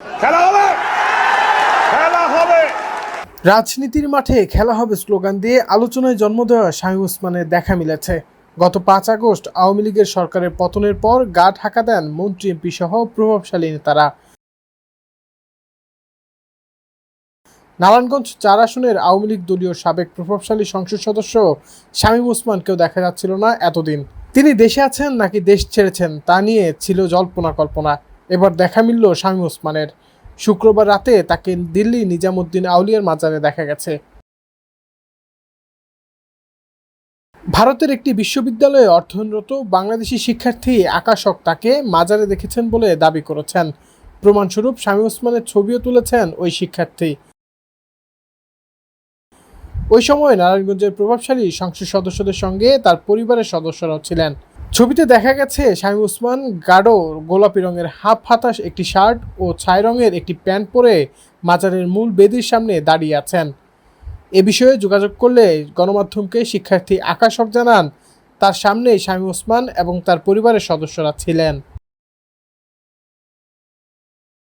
খেলা হবে। খেলা হবে। রাজনীতির মাঠে খেলা হবে স্লোগান দিয়ে আলোচনায় জন্ম দেওয়া শামীম ওসমানের দেখা মিলেছে। গত পাঁচ আগস্ট আওয়ামী লীগের সরকারের পতনের পর গা ঢাকা দেন মন্ত্রী, এমপি সহ প্রভাবশালী নেতারা। নারায়ণগঞ্জ চার আসনের আওয়ামী লীগ দলীয় সাবেক প্রভাবশালী সংসদ সদস্য শামীম ওসমানকেও দেখা যাচ্ছিল না এতদিন। তিনি দেশে আছেন নাকি দেশ ছেড়েছেন তা নিয়ে ছিল জল্পনা কল্পনা। এবার দেখা মিলল শামীম ওসমানের। শুক্রবার রাতে তাকে দিল্লি নিজামুদ্দিন আউলিয়ার মাজারে দেখা গেছে। ভারতের একটি বিশ্ববিদ্যালয়ে অধ্যয়নরত বাংলাদেশি শিক্ষার্থী আকাশক তাকে মাজারে দেখেছেন বলে দাবি করেছেন। প্রমাণস্বরূপ শামীম ওসমানের ছবিও তুলেছেন ওই শিক্ষার্থী। ওই সময় নারায়ণগঞ্জের প্রভাবশালী সংসদ সদস্যদের সঙ্গে তার পরিবারের সদস্যরাও ছিলেন। ছবিতে দেখা গেছে শামীম উসমান গাঢ় গোলাপি রঙের হাফ হাতাশ একটি শার্ট ও ছাই রঙের একটি প্যান্ট পরে মাজারের মূল বেদির সামনে দাঁড়িয়ে আছেন। এ বিষয়ে যোগাযোগ করলে গণমাধ্যমকে শিক্ষার্থী আকাশক জানান, তার সামনে শামীম ওসমান এবং তার পরিবারের সদস্যরা ছিলেন।